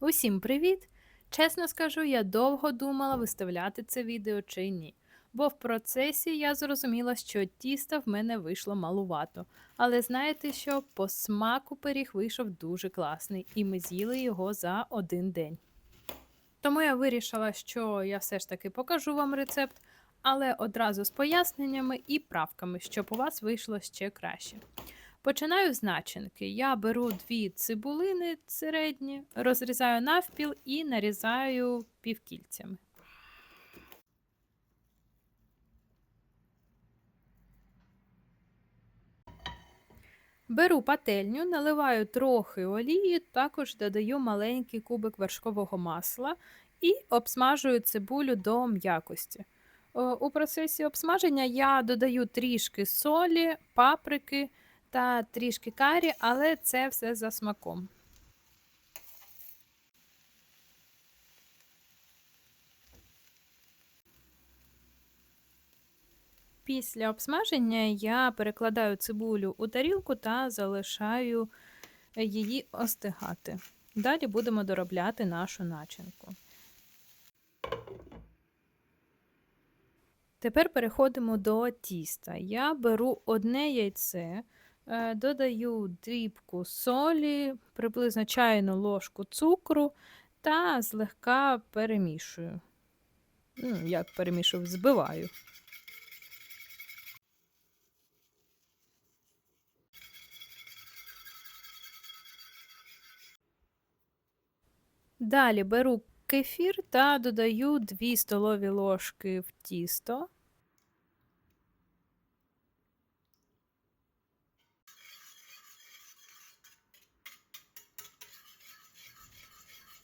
Усім привіт! Чесно скажу, я довго думала, виставляти це відео чи ні. Бо в процесі я зрозуміла, що тіста в мене вийшло малувато. Але знаєте що? По смаку пиріг вийшов дуже класний, і ми з'їли його за один день. Тому я вирішила, що я все ж таки покажу вам рецепт, але одразу з поясненнями і правками, щоб у вас вийшло ще краще. Починаю з начинки. Я беру дві цибулини середні, розрізаю навпіл і нарізаю півкільцями. Беру пательню, наливаю трохи олії, також додаю маленький кубик вершкового масла і обсмажую цибулю до м'якості. У процесі обсмаження я додаю трішки солі, паприки та трішки карі, але це все за смаком. Після обсмаження я перекладаю цибулю у тарілку та залишаю її остигати. Далі будемо доробляти нашу начинку. Тепер переходимо до тіста. Я беру одне яйце, додаю дрібку солі, приблизно чайну ложку цукру та злегка перемішую. Як перемішую, збиваю. Далі беру кефір та додаю 2 столові ложки в тісто.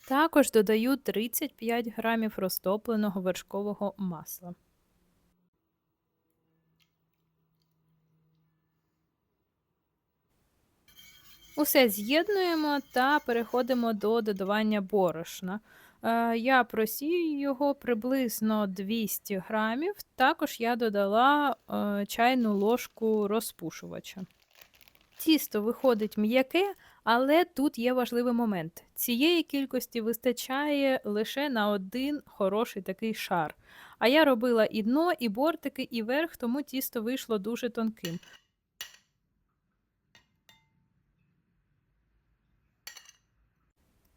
Також додаю 35 грамів розтопленого вершкового масла. Усе з'єднуємо та переходимо до додавання борошна. Е, Я просію його приблизно 200 грамів. Також я додала е, чайну ложку розпушувача. Тісто виходить м'яке, але тут є важливий момент. Цієї кількості вистачає лише на один хороший такий шар. А я робила і дно, і бортики, і верх, тому тісто вийшло дуже тонким.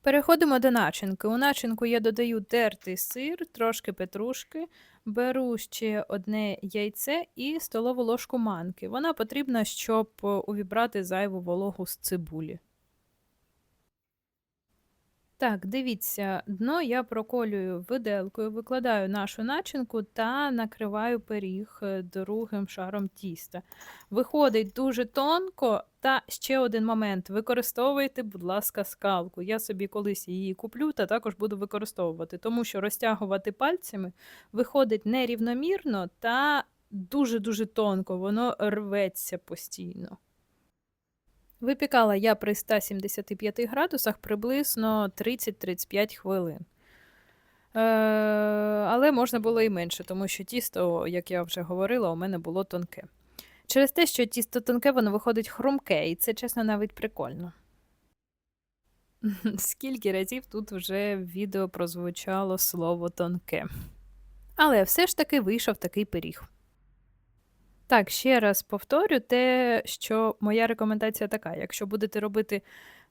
Переходимо до начинки. У начинку я додаю тертий сир, трошки петрушки, беру ще одне яйце і столову ложку манки. Вона потрібна, щоб увібрати зайву вологу з цибулі. Так, дивіться, дно я проколюю виделкою, викладаю нашу начинку та накриваю пиріг е, другим шаром тіста. Виходить дуже тонко. Та ще один момент: використовуйте, будь ласка, скалку. Я собі колись її куплю та також буду використовувати, тому що розтягувати пальцями виходить нерівномірно та дуже-дуже тонко, воно рветься постійно. Випікала я при 175 градусах приблизно 30-35 хвилин. Е, Але можна було і менше, тому що тісто, як я вже говорила, у мене було тонке. Через те, що тісто тонке, воно виходить хрумке, і це, чесно, навіть прикольно. Скільки разів тут вже в відео прозвучало слово тонке. Але все ж таки вийшов такий пиріг. Так, ще раз повторю те, що моя рекомендація така: якщо будете робити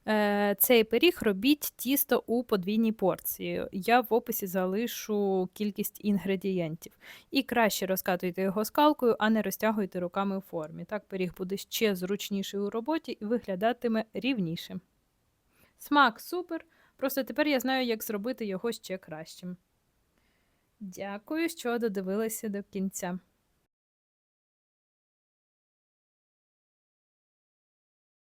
е, цей пиріг, робіть тісто у подвійній порції. Я в описі залишу кількість інгредієнтів. І краще розкатуйте його скалкою, а не розтягуйте руками у формі. Так пиріг буде ще зручніший у роботі і виглядатиме рівніше. Смак супер. Просто тепер я знаю, як зробити його ще кращим. Дякую, що додивилися до кінця.